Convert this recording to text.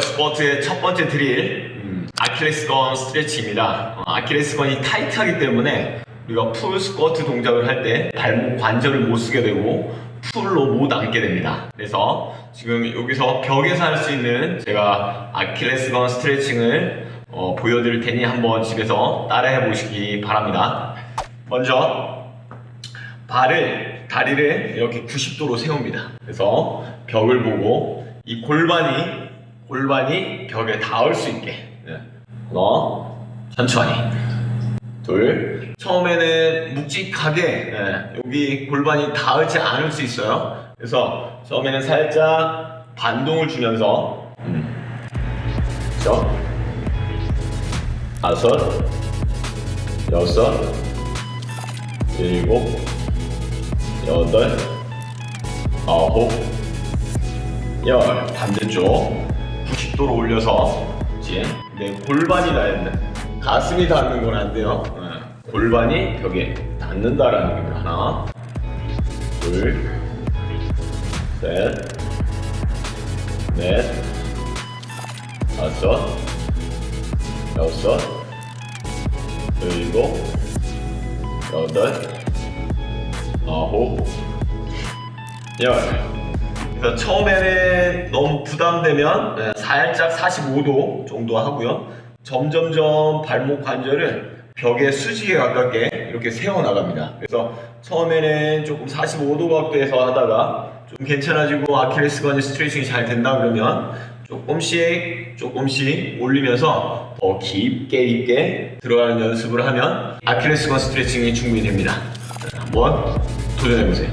스쿼트의 첫 번째 드릴 음, 아킬레스건 스트레치입니다. 어, 아킬레스건이 타이트하기 때문에 우리가 풀 스쿼트 동작을 할 때 발목 관절을 못 쓰게 되고 풀로 못 앉게 됩니다. 그래서 지금 여기서 벽에서 할 수 있는 제가 아킬레스건 스트레칭을 어, 보여드릴 테니 한번 집에서 따라해 보시기 바랍니다. 먼저 발을 다리를 이렇게 90도로 세웁니다. 그래서 벽을 보고 이 골반이 골반이 벽에 닿을 수 있게. 네. 하나 천천히. 둘. 처음에는 묵직하게 네, 여기 골반이 닿지 않을 수 있어요. 그래서 처음에는 살짝 반동을 주면서 음. 그렇죠? 다섯. 여섯. 일곱. 여덟, 아홉, 열. 반대쪽 90도로 올려서 이제 네, 골반이 닿는 가슴이 닿는 건 안 돼요. 네, 골반이 벽에 닿는다라는 겁니다. 하나, 둘, 셋, 넷, 다섯, 여섯, 일곱, 여덟. 아홉, 열. 그래서 처음에는 너무 부담되면 네, 살짝 45도 정도 하고요. 점점점 발목 관절을 벽에 수직에 가깝게 이렇게 세워 나갑니다. 그래서 처음에는 조금 45도 각도에서 하다가 좀 괜찮아지고 아킬레스건이 스트레칭이 잘 된다 그러면 조금씩 조금씩 올리면서 더 깊게 깊게 들어가는 연습을 하면 아킬레스건 스트레칭이 충분히 됩니다. 한번 도전해보세요.